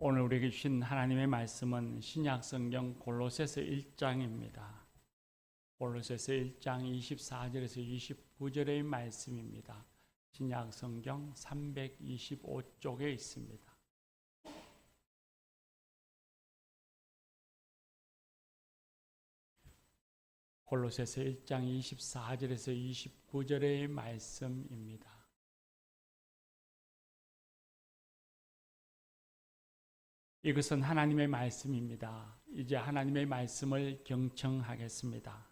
오늘 우리에게 주신 하나님의 말씀은 신약 성경 골로새서 1장입니다. 골로새서 1장 24절에서 29절의 말씀입니다. 신약 성경 325쪽에 있습니다. 골로새서 1장 24절에서 29절의 말씀입니다. 이것은 하나님의 말씀입니다. 이제 하나님의 말씀을 경청하겠습니다.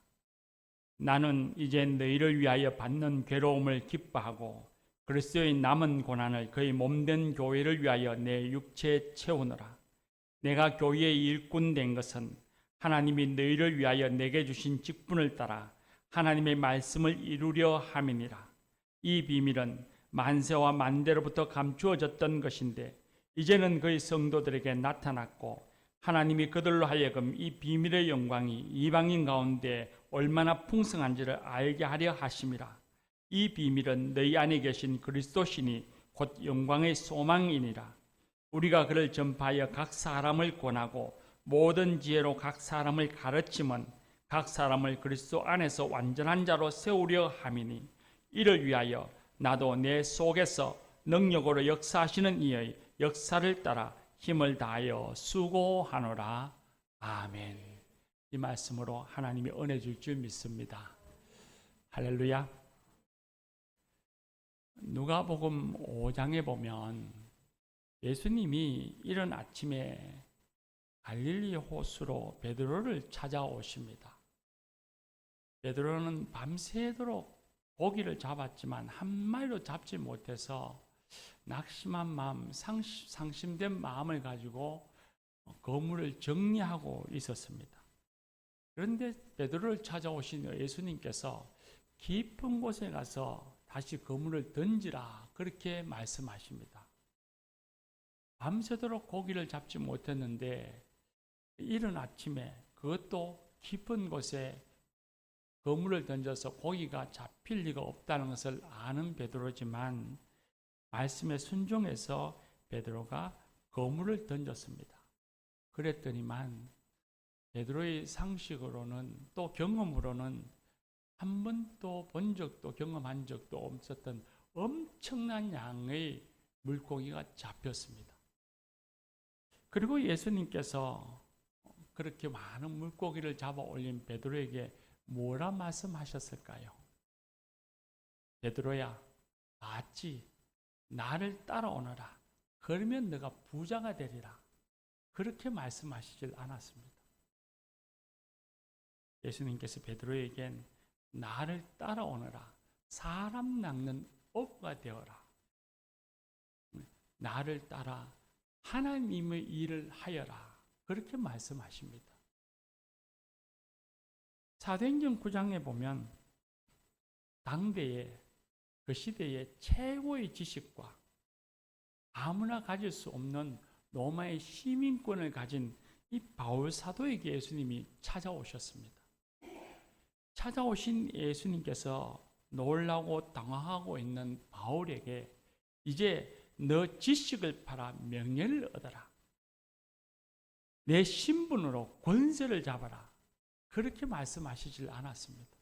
나는 이제 너희를 위하여 받는 괴로움을 기뻐하고 그리스도의 남은 고난을 그의 몸된 교회를 위하여 내 육체에 채우노라. 내가 교회의 일꾼 된 것은 하나님이 너희를 위하여 내게 주신 직분을 따라 하나님의 말씀을 이루려 함이니라. 이 비밀은 만세와 만대로부터 감추어졌던 것인데 이제는 그의 성도들에게 나타났고 하나님이 그들로 하여금 이 비밀의 영광이 이방인 가운데 얼마나 풍성한지를 알게 하려 하심이라. 이 비밀은 너희 안에 계신 그리스도시니 곧 영광의 소망이니라. 우리가 그를 전파하여 각 사람을 권하고 모든 지혜로 각 사람을 가르침은 각 사람을 그리스도 안에서 완전한 자로 세우려 함이니 이를 위하여 나도 내 속에서 능력으로 역사하시는 이의 역사를 따라 힘을 다하여 수고하노라. 아멘. 이 말씀으로 하나님이 은혜 줄 줄 믿습니다. 할렐루야. 누가복음 5장에 보면 예수님이 이른 아침에 갈릴리 호수로 베드로를 찾아오십니다. 베드로는 밤새도록 고기를 잡았지만 한 마리도 잡지 못해서 낙심한 마음, 상심, 된 마음을 가지고 거물을 정리하고 있었습니다. 그런데 베드로를 찾아오신 예수님께서 깊은 곳에 가서 다시 거물을 던지라 그렇게 말씀하십니다. 밤새도록 고기를 잡지 못했는데 이른 아침에 그것도 깊은 곳에 거물을 던져서 고기가 잡힐 리가 없다는 것을 아는 베드로지만 말씀에 순종해서 베드로가 거물을 던졌습니다. 그랬더니만 베드로의 상식으로는 또 경험으로는 한 번도 본 적도 경험한 적도 없었던 엄청난 양의 물고기가 잡혔습니다. 그리고 예수님께서 그렇게 많은 물고기를 잡아 올린 베드로에게 뭐라 말씀하셨을까요? 베드로야, 봤지? 나를 따라오너라. 그러면 너가 부자가 되리라. 그렇게 말씀하시질 않았습니다. 예수님께서 베드로에겐 나를 따라오너라. 사람 낚는 업가 되어라. 나를 따라 하나님의 일을 하여라. 그렇게 말씀하십니다. 사도행전 9장에 보면 당대에 그 시대의 최고의 지식과 아무나 가질 수 없는 로마의 시민권을 가진 이 바울 사도에게 예수님이 찾아오셨습니다. 찾아오신 예수님께서 놀라고 당황하고 있는 바울에게 이제 너 지식을 팔아 명예를 얻어라. 내 신분으로 권세를 잡아라. 그렇게 말씀하시질 않았습니다.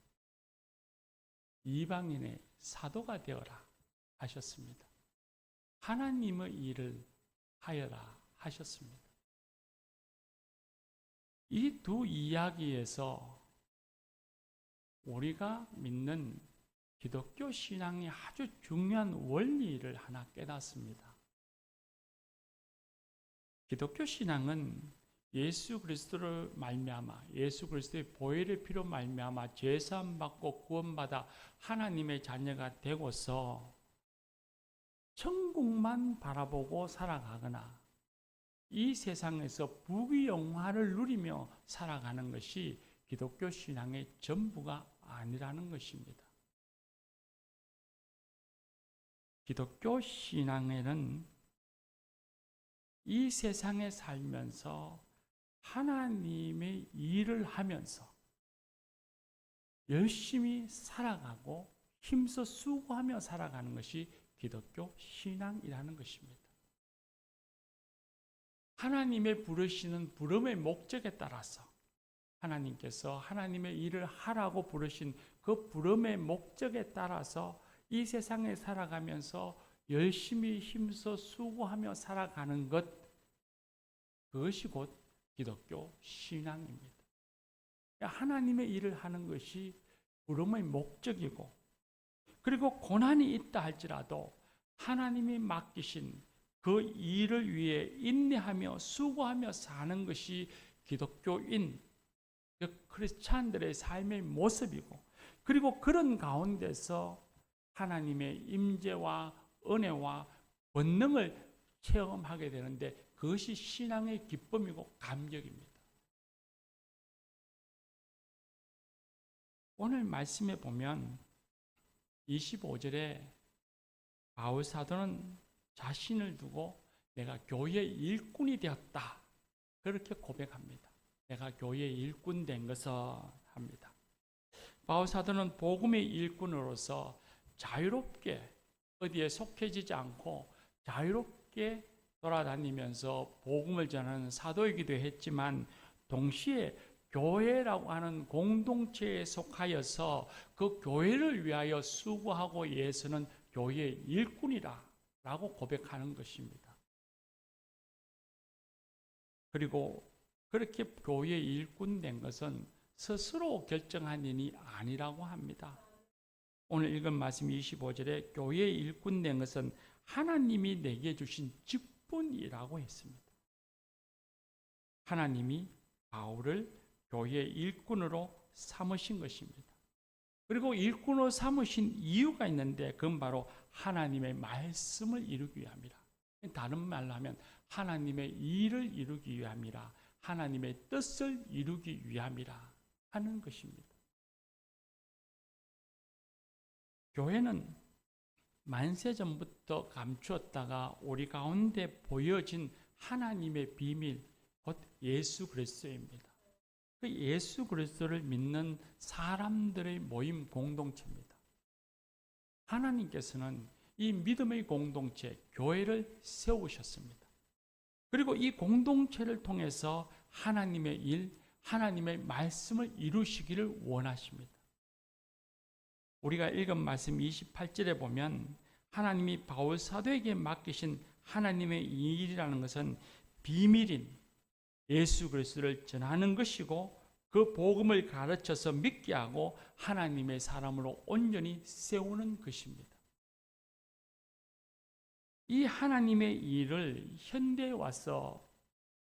이방인의 사도가 되어라 하셨습니다. 하나님의 일을 하여라 하셨습니다. 이 두 이야기에서 우리가 믿는 기독교 신앙의 아주 중요한 원리를 하나 깨닫습니다. 기독교 신앙은 예수 그리스도를 말미암아 예수 그리스도의 보혈의 피로 말미암아 죄사함 받고 구원받아 하나님의 자녀가 되고서 천국만 바라보고 살아가거나 이 세상에서 부귀영화를 누리며 살아가는 것이 기독교 신앙의 전부가 아니라는 것입니다. 기독교 신앙에는 이 세상에 살면서 하나님의 일을 하면서 열심히 살아가고 힘써 수고하며 살아가는 것이 기독교 신앙이라는 것입니다. 하나님의 부르시는 부름의 목적에 따라서 하나님께서 하나님의 일을 하라고 부르신 그 부름의 목적에 따라서 이 세상에 살아가면서 열심히 힘써 수고하며 살아가는 것 그것이 곧 기독교 신앙입니다. 하나님의 일을 하는 것이 부름의 목적이고 그리고 고난이 있다 할지라도 하나님이 맡기신 그 일을 위해 인내하며 수고하며 사는 것이 기독교인 그 크리스찬들의 삶의 모습이고 그리고 그런 가운데서 하나님의 임재와 은혜와 권능을 체험하게 되는데 그것이 신앙의 기쁨이고 감격입니다. 오늘 말씀에 보면 25절에 바울 사도는 자신을 두고 내가 교회 일꾼이 되었다. 그렇게 고백합니다. 내가 교회 일꾼 된 것을 합니다. 바울 사도는 복음의 일꾼으로서 자유롭게 어디에 속해지지 않고 자유롭게 돌아다니면서 복음을 전하는 사도이기도 했지만 동시에 교회라고 하는 공동체에 속하여서 그 교회를 위하여 수고하고 예서는 교회의 일꾼이라 라고 고백하는 것입니다. 그리고 그렇게 교회의 일꾼 된 것은 스스로 결정한 일이 아니라고 합니다. 오늘 읽은 말씀 25절에 교회의 일꾼 된 것은 하나님이 내게 주신 직 분이라고 했습니다. 하나님이 바울을 교회의 일꾼으로 삼으신 것입니다. 그리고 일꾼으로 삼으신 이유가 있는데 그건 바로 하나님의 말씀을 이루기 위함이라. 다른 말로 하면 하나님의 일을 이루기 위함이라. 하나님의 뜻을 이루기 위함이라 하는 것입니다. 교회는 만세 전부터 감추었다가 우리 가운데 보여진 하나님의 비밀, 곧 예수 그리스도입니다. 그 예수 그리스도를 믿는 사람들의 모임 공동체입니다. 하나님께서는 이 믿음의 공동체, 교회를 세우셨습니다. 그리고 이 공동체를 통해서 하나님의 일, 하나님의 말씀을 이루시기를 원하십니다. 우리가 읽은 말씀 28절에 보면 하나님이 바울 사도에게 맡기신 하나님의 일이라는 것은 비밀인 예수 그리스도를 전하는 것이고 그 복음을 가르쳐서 믿게 하고 하나님의 사람으로 온전히 세우는 것입니다. 이 하나님의 일을 현대에 와서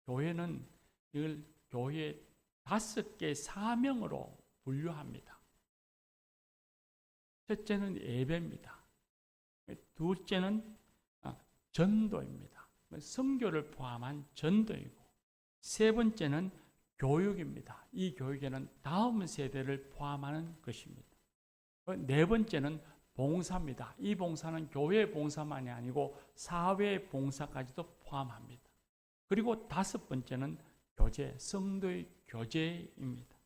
교회는 이걸 교회 다섯 개 사명으로 분류합니다. 첫째는 예배입니다. 둘째는 아, 전도입니다. 성교를 포함한 전도이고 세 번째는 교육입니다. 이 교육에는 다음 세대를 포함하는 것입니다. 네 번째는 봉사입니다. 이 봉사는 교회 봉사만이 아니고 사회 봉사까지도 포함합니다. 그리고 다섯 번째는 교제, 성도의 교제입니다.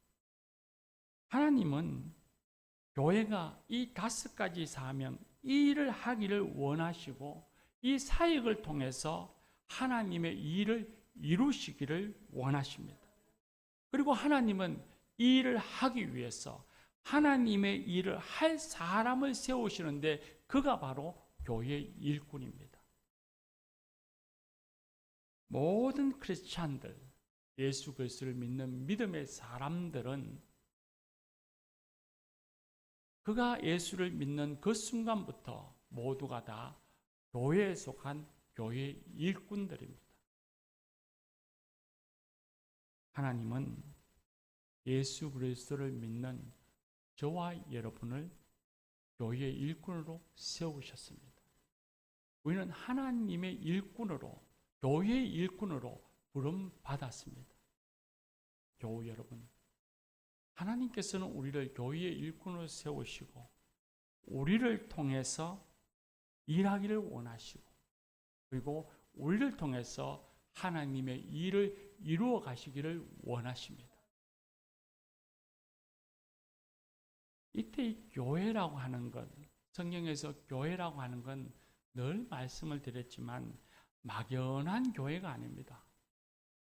하나님은 교회가 이 다섯 가지 사명, 이 일을 하기를 원하시고 이 사역을 통해서 하나님의 일을 이루시기를 원하십니다. 그리고 하나님은 이 일을 하기 위해서 하나님의 일을 할 사람을 세우시는데 그가 바로 교회의 일꾼입니다. 모든 크리스찬들, 예수 그리스도를 믿는 믿음의 사람들은 그가 예수를 믿는 그 순간부터 모두가 다 교회에 속한 교회 일꾼들입니다. 하나님은 예수 그리스도를 믿는 저와 여러분을 교회의 일꾼으로 세우셨습니다. 우리는 하나님의 일꾼으로 교회의 일꾼으로 부름 받았습니다. 교우 여러분, 하나님께서는 우리를 교회의 일꾼으로 세우시고 우리를 통해서 일하기를 원하시고 그리고 우리를 통해서 하나님의 일을 이루어 가시기를 원하십니다. 이때 이 교회라고 하는 것, 성경에서 교회라고 하는 건 늘 말씀을 드렸지만 막연한 교회가 아닙니다.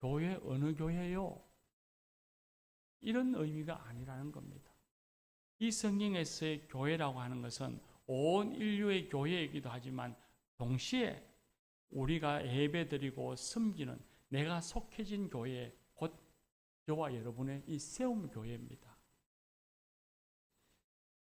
교회 어느 교회요? 이런 의미가 아니라는 겁니다. 이 성경에서의 교회라고 하는 것은 온 인류의 교회이기도 하지만 동시에 우리가 예배드리고 섬기는 내가 속해진 교회 곧 저와 여러분의 이 세움 교회입니다.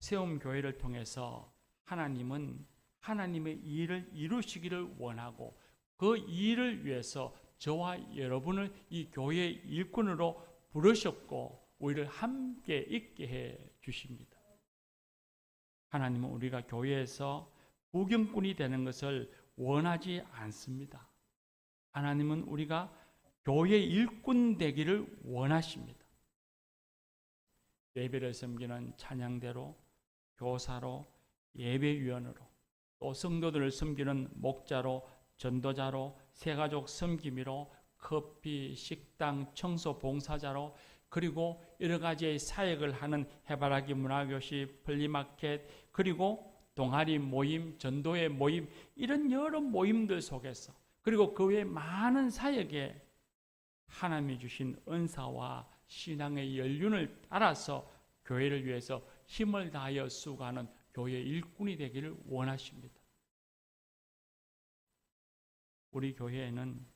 세움 교회를 통해서 하나님은 하나님의 일을 이루시기를 원하고 그 일을 위해서 저와 여러분을 이 교회의 일꾼으로 부르셨고 우리를 함께 있게 해 주십니다. 하나님은 우리가 교회에서 구경꾼이 되는 것을 원하지 않습니다. 하나님은 우리가 교회 일꾼 되기를 원하십니다. 예배를 섬기는 찬양대로, 교사로, 예배위원으로, 또 성도들을 섬기는 목자로, 전도자로, 새가족 섬김이로, 커피, 식당, 청소 봉사자로, 그리고 여러 가지의 사역을 하는 해바라기 문화교실, 플리마켓, 그리고 동아리 모임, 전도회 모임, 이런 여러 모임들 속에서, 그리고 그 외 많은 사역에 하나님이 주신 은사와 신앙의 연륜을 따라서 교회를 위해서 힘을 다하여 수고하는 교회 일꾼이 되기를 원하십니다. 우리 교회에는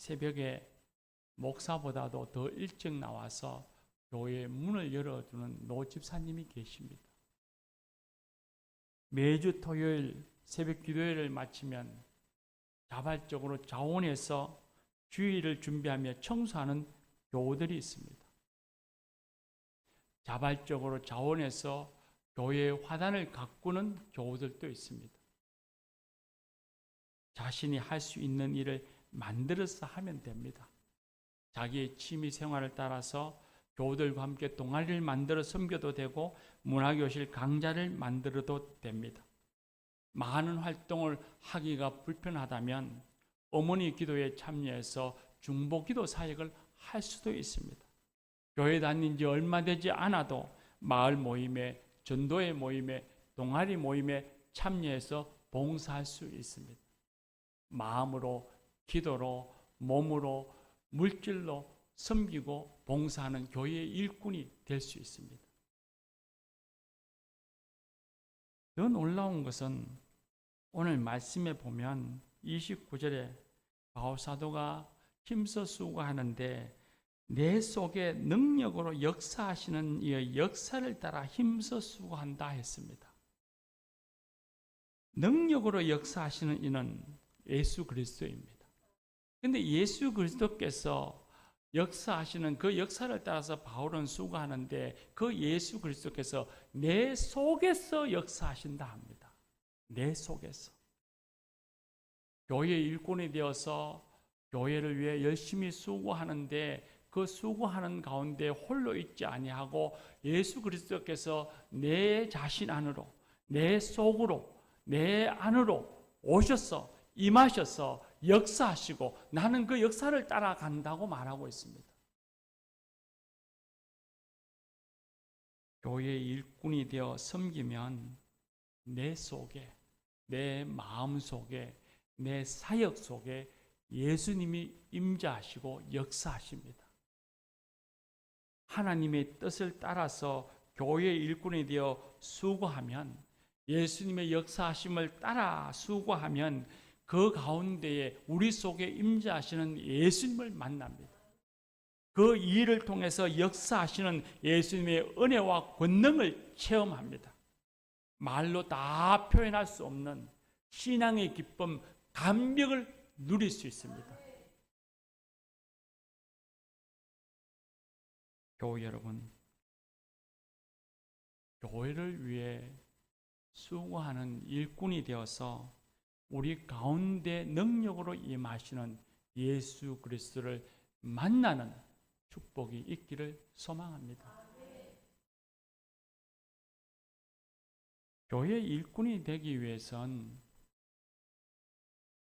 새벽에 목사보다도 더 일찍 나와서 교회 문을 열어주는 노 집사님이 계십니다. 매주 토요일 새벽 기도회를 마치면 자발적으로 자원해서 주일을 준비하며 청소하는 교우들이 있습니다. 자발적으로 자원해서 교회의 화단을 가꾸는 교우들도 있습니다. 자신이 할 수 있는 일을 만들어서 하면 됩니다. 자기의 취미 생활을 따라서 교우들과 함께 동아리를 만들어 섬겨도 되고 문화교실 강좌를 만들어도 됩니다. 많은 활동을 하기가 불편하다면 어머니 기도에 참여해서 중보 기도 사역을 할 수도 있습니다. 교회 다닌 지 얼마 되지 않아도 마을 모임에 전도회 모임에 동아리 모임에 참여해서 봉사할 수 있습니다. 마음으로 기도로 몸으로 물질로 섬기고 봉사하는 교회의 일꾼이 될 수 있습니다. 더 놀라운 것은 오늘 말씀에 보면 29절에 바울사도가 힘써 수고하는데 내 속에 능력으로 역사하시는 이의 역사를 따라 힘써 수고한다 했습니다. 능력으로 역사하시는 이는 예수 그리스도입니다. 근데 예수 그리스도께서 역사하시는 그 역사를 따라서 바울은 수고하는데 그 예수 그리스도께서 내 속에서 역사하신다 합니다. 내 속에서. 교회 일꾼이 되어서 교회를 위해 열심히 수고하는데 그 수고하는 가운데 홀로 있지 아니하고 예수 그리스도께서 내 자신 안으로 내 속으로 내 안으로 오셔서 임하셔서 역사하시고 나는 그 역사를 따라간다고 말하고 있습니다. 교회 일꾼이 되어 섬기면 내 속에 내 마음 속에 내 사역 속에 예수님이 임재하시고 역사하십니다. 하나님의 뜻을 따라서 교회 일꾼이 되어 수고하면 예수님의 역사하심을 따라 수고하면 그 가운데에 우리 속에 임재하시는 예수님을 만납니다. 그 일을 통해서 역사하시는 예수님의 은혜와 권능을 체험합니다. 말로 다 표현할 수 없는 신앙의 기쁨, 감격을 누릴 수 있습니다. 교회 여러분, 교회를 위해 수고하는 일꾼이 되어서 우리 가운데 능력으로 임하시는 예수 그리스도를 만나는 축복이 있기를 소망합니다. 교회 일꾼이 되기 위해선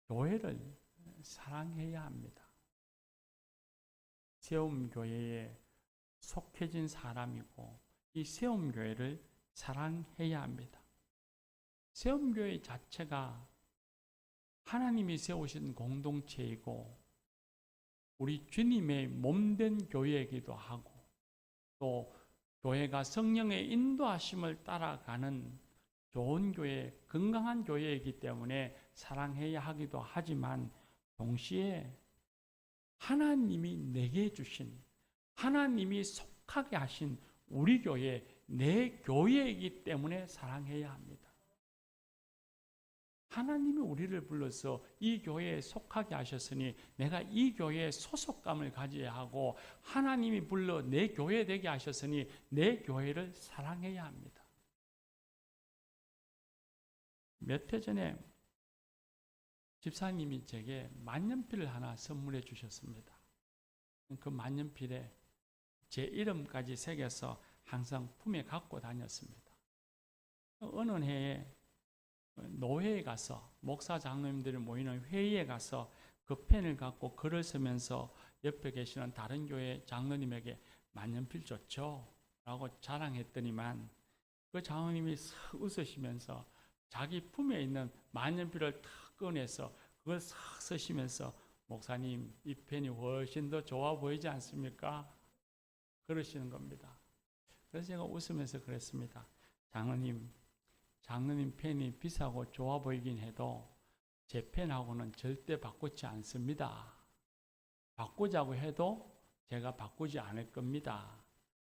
교회를 사랑해야 합니다. 세움 교회에 속해진 사람이고 이 세움 교회를 사랑해야 합니다. 세움 교회 자체가 하나님이 세우신 공동체이고 우리 주님의 몸된 교회이기도 하고 또 교회가 성령의 인도하심을 따라가는 좋은 교회, 건강한 교회이기 때문에 사랑해야 하기도 하지만 동시에 하나님이 내게 주신 하나님이 속하게 하신 우리 교회, 내 교회이기 때문에 사랑해야 합니다. 하나님이 우리를 불러서 이 교회에 속하게 하셨으니 내가 이 교회에 소속감을 가져야 하고 하나님이 불러 내 교회 되게 하셨으니 내 교회를 사랑해야 합니다. 몇 해 전에 집사님이 제게 만년필을 하나 선물해 주셨습니다. 그 만년필에 제 이름까지 새겨서 항상 품에 갖고 다녔습니다. 어느 해에 노회에 가서 목사 장로님들이 모이는 회의에 가서 그 펜을 갖고 글을 쓰면서 옆에 계시는 다른 교회 장로님에게 만년필 좋죠? 라고 자랑했더니만 그 장로님이 싹 웃으시면서 자기 품에 있는 만년필을 탁 꺼내서 그걸 싹 쓰시면서 목사님 이 펜이 훨씬 더 좋아 보이지 않습니까? 그러시는 겁니다. 그래서 제가 웃으면서 그랬습니다. 장로님, 장로님 펜이 비싸고 좋아 보이긴 해도 제 펜하고는 절대 바꾸지 않습니다. 바꾸자고 해도 제가 바꾸지 않을 겁니다.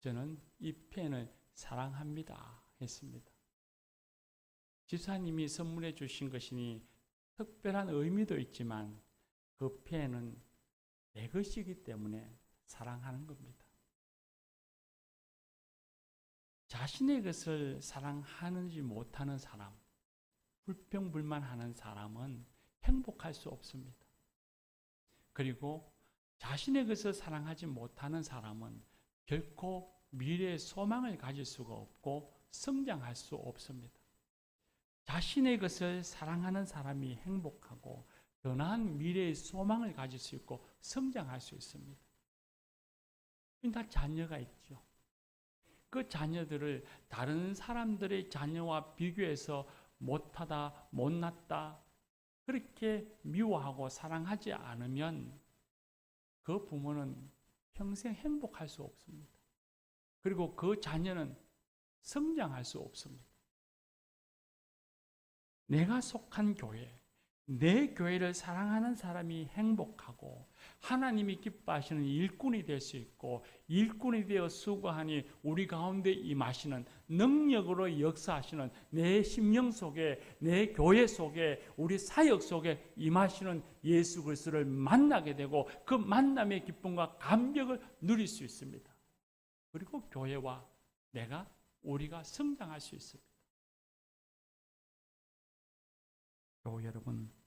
저는 이 펜을 사랑합니다. 했습니다. 지사님이 선물해 주신 것이니 특별한 의미도 있지만 그 펜은 내 것이기 때문에 사랑하는 겁니다. 자신의 것을 사랑하는지 못하는 사람, 불평불만하는 사람은 행복할 수 없습니다. 그리고 자신의 것을 사랑하지 못하는 사람은 결코 미래의 소망을 가질 수가 없고 성장할 수 없습니다. 자신의 것을 사랑하는 사람이 행복하고 더 나은 미래의 소망을 가질 수 있고 성장할 수 있습니다. 다 자녀가 있죠. 그 자녀들을 다른 사람들의 자녀와 비교해서 못하다, 못났다, 그렇게 미워하고 사랑하지 않으면 그 부모는 평생 행복할 수 없습니다. 그리고 그 자녀는 성장할 수 없습니다. 내가 속한 교회, 내 교회를 사랑하는 사람이 행복하고 하나님이 기뻐하시는 일꾼이 될 수 있고 일꾼이 되어 수고하니 우리 가운데 임하시는 능력으로 역사하시는 내 심령 속에 내 교회 속에 우리 사역 속에 임하시는 예수 그리스도를 만나게 되고 그 만남의 기쁨과 감격을 누릴 수 있습니다. 그리고 교회와 내가 우리가 성장할 수 있습니다. 교 여러분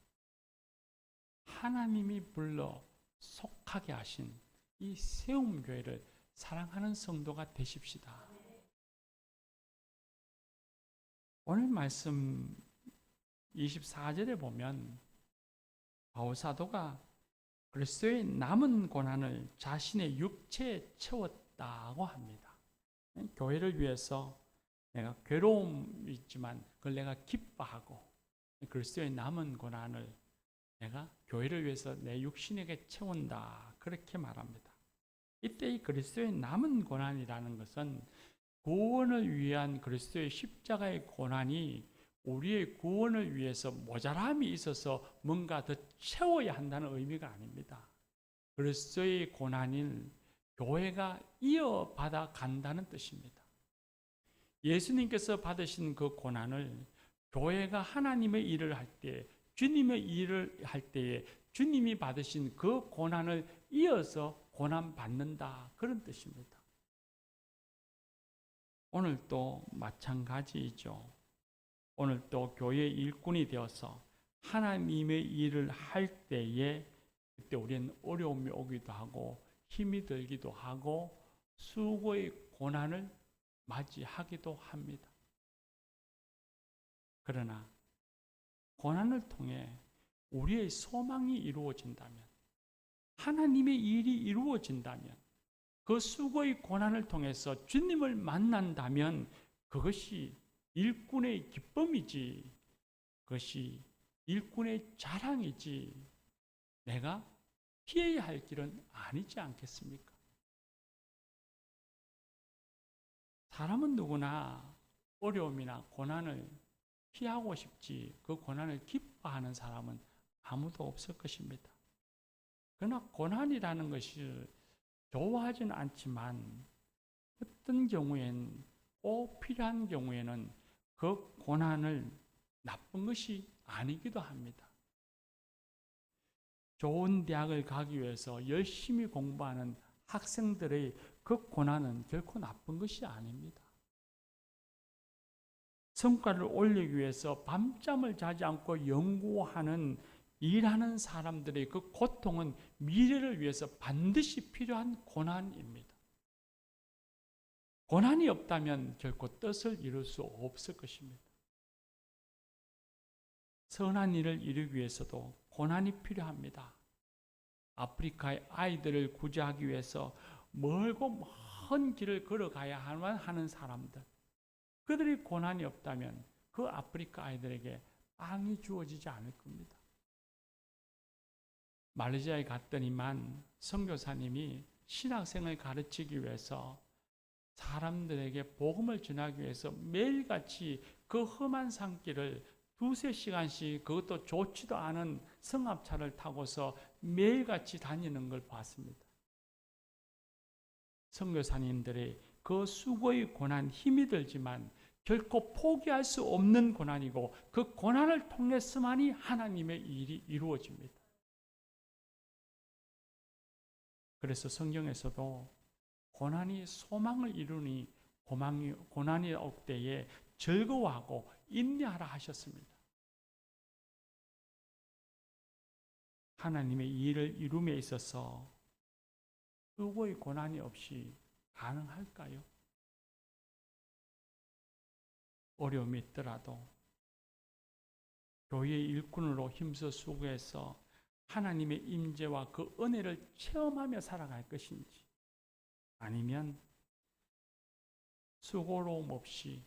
하나님이 불러 속하게 하신 이 세움 교회를 사랑하는 성도가 되십시다. 오늘 말씀 24절에 보면 바울 사도가 그리스도의 남은 고난을 자신의 육체에 채웠다고 합니다. 교회를 위해서 내가 괴로움이 있지만 그걸 내가 기뻐하고 그리스도의 남은 고난을 내가 교회를 위해서 내 육신에게 채운다. 그렇게 말합니다. 이때 이 그리스도의 남은 고난이라는 것은 구원을 위한 그리스도의 십자가의 고난이 우리의 구원을 위해서 모자람이 있어서 뭔가 더 채워야 한다는 의미가 아닙니다. 그리스도의 고난인 교회가 이어받아 간다는 뜻입니다. 예수님께서 받으신 그 고난을 교회가 하나님의 일을 할 때, 주님의 일을 할 때에 주님이 받으신 그 고난을 이어서 고난 받는다. 그런 뜻입니다. 오늘 또 마찬가지이죠. 오늘 또 교회 일꾼이 되어서 하나님의 일을 할 때에 그때 우리는 어려움이 오기도 하고 힘이 들기도 하고 수고의 고난을 맞이하기도 합니다. 그러나 고난을 통해 우리의 소망이 이루어진다면 하나님의 일이 이루어진다면 그 수고의 고난을 통해서 주님을 만난다면 그것이 일꾼의 기쁨이지 그것이 일꾼의 자랑이지 내가 피해야 할 길은 아니지 않겠습니까? 사람은 누구나 어려움이나 고난을 피하고 싶지 그 고난을 기뻐하는 사람은 아무도 없을 것입니다. 그러나 고난이라는 것이 좋아하지는 않지만 어떤 경우엔 꼭 필요한 경우에는 그 고난을 나쁜 것이 아니기도 합니다. 좋은 대학을 가기 위해서 열심히 공부하는 학생들의 그 고난은 결코 나쁜 것이 아닙니다. 성과를 올리기 위해서 밤잠을 자지 않고 연구하는 일하는 사람들의 그 고통은 미래를 위해서 반드시 필요한 고난입니다. 고난이 없다면 결코 뜻을 이룰 수 없을 것입니다. 선한 일을 이루기 위해서도 고난이 필요합니다. 아프리카의 아이들을 구제하기 위해서 멀고 먼 길을 걸어가야만 하는 사람들. 그들이 고난이 없다면 그 아프리카 아이들에게 빵이 주어지지 않을 겁니다. 말레이시아에 갔더니만 선교사님이 신학생을 가르치기 위해서 사람들에게 복음을 전하기 위해서 매일같이 그 험한 산길을 두세 시간씩 그것도 좋지도 않은 성합차를 타고서 매일같이 다니는 걸 봤습니다. 선교사님들의 그 수고의 고난 힘이 들지만 결코 포기할 수 없는 고난이고 그 고난을 통해서만이 하나님의 일이 이루어집니다. 그래서 성경에서도 고난이 소망을 이루니 고망이, 고난이 올 때에 즐거워하고 인내하라 하셨습니다. 하나님의 일을 이룸에 있어서 수고의 고난이 없이 가능할까요? 어려움이 있더라도 교회의 일꾼으로 힘써 수고해서 하나님의 임재와 그 은혜를 체험하며 살아갈 것인지 아니면 수고로움 없이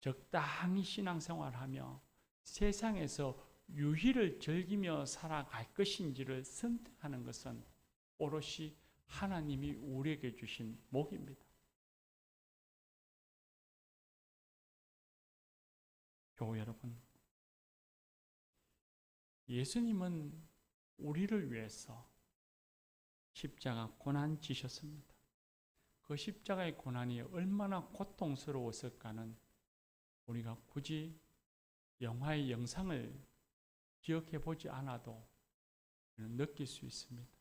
적당히 신앙생활하며 세상에서 유희를 즐기며 살아갈 것인지를 선택하는 것은 오롯이 하나님이 우리에게 주신 복입니다. 교회 여러분, 예수님은 우리를 위해서 십자가 고난 지셨습니다. 그 십자가의 고난이 얼마나 고통스러웠을까는 우리가 굳이 영화의 영상을 기억해 보지 않아도 느낄 수 있습니다.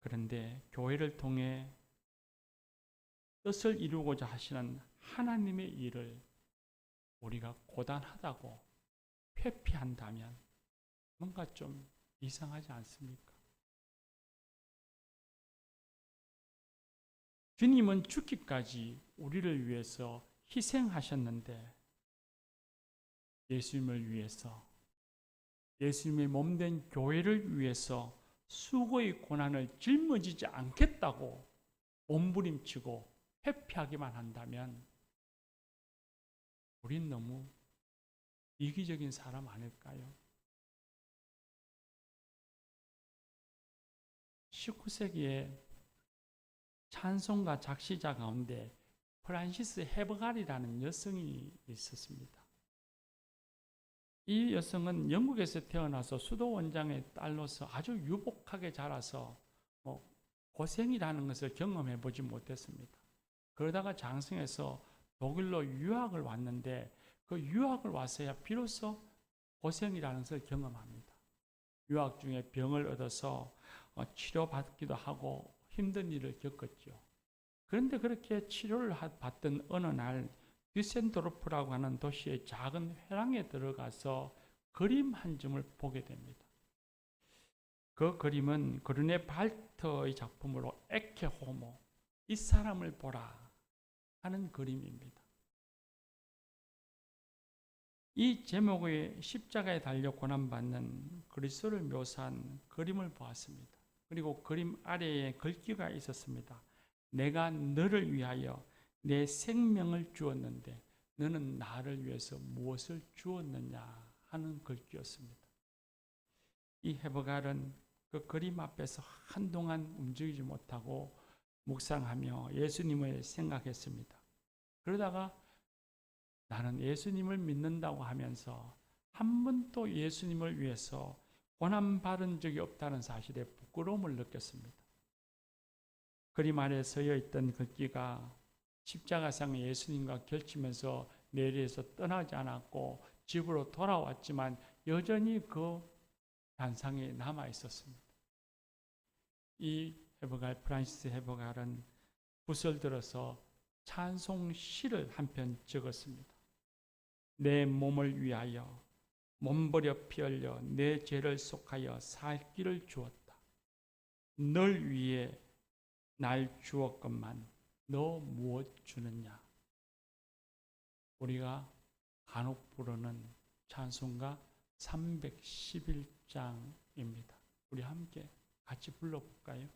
그런데 교회를 통해 뜻을 이루고자 하시는 하나님의 일을 우리가 고단하다고 회피한다면 뭔가 좀 이상하지 않습니까? 주님은 죽기까지 우리를 위해서 희생하셨는데 예수님을 위해서 예수님의 몸된 교회를 위해서 수고의 고난을 짊어지지 않겠다고 몸부림치고 회피하기만 한다면 우린 너무 이기적인 사람 아닐까요? 19세기에 찬송가 작시자 가운데 프란시스 헤버갈이라는 여성이 있었습니다. 이 여성은 영국에서 태어나서 수도 원장의 딸로서 아주 유복하게 자라서 뭐 고생이라는 것을 경험해 보지 못했습니다. 그러다가 장성에서 독일로 유학을 왔는데 그 유학을 왔어야 비로소 고생이라는 것을 경험합니다. 유학 중에 병을 얻어서 어, 치료받기도 하고 힘든 일을 겪었죠. 그런데 그렇게 치료를 받던 어느 날 듀센도르프라고 하는 도시의 작은 회랑에 들어가서 그림 한 점을 보게 됩니다. 그 그림은 그르네 발트의 작품으로 에케 호모, 이 사람을 보라 하는 그림입니다. 이 제목의 십자가에 달려 고난받는 그리스도를 묘사한 그림을 보았습니다. 그리고 그림 아래에 글귀가 있었습니다. 내가 너를 위하여 내 생명을 주었는데 너는 나를 위해서 무엇을 주었느냐 하는 글귀였습니다. 이 헤버갈은 그 그림 앞에서 한동안 움직이지 못하고 묵상하며 예수님을 생각했습니다. 그러다가 나는 예수님을 믿는다고 하면서 한 번도 예수님을 위해서 고난 받은 적이 없다는 사실에 부끄러움을 느꼈습니다. 그림 아래 서여 있던 글귀가 십자가상 예수님과 결치면서 내리에서 떠나지 않았고 집으로 돌아왔지만 여전히 그 단상에 남아 있었습니다. 이 헤버갈 프란시스 헤버갈은 붓을 들어서 찬송 시를 한 편 적었습니다. 내 몸을 위하여 몸버려 피 흘려 내 죄를 속하여 살 길을 주었다. 널 위해 날 주었건만 너 무엇 주느냐? 우리가 간혹 부르는 찬송가 311장입니다. 우리 함께 같이 불러볼까요?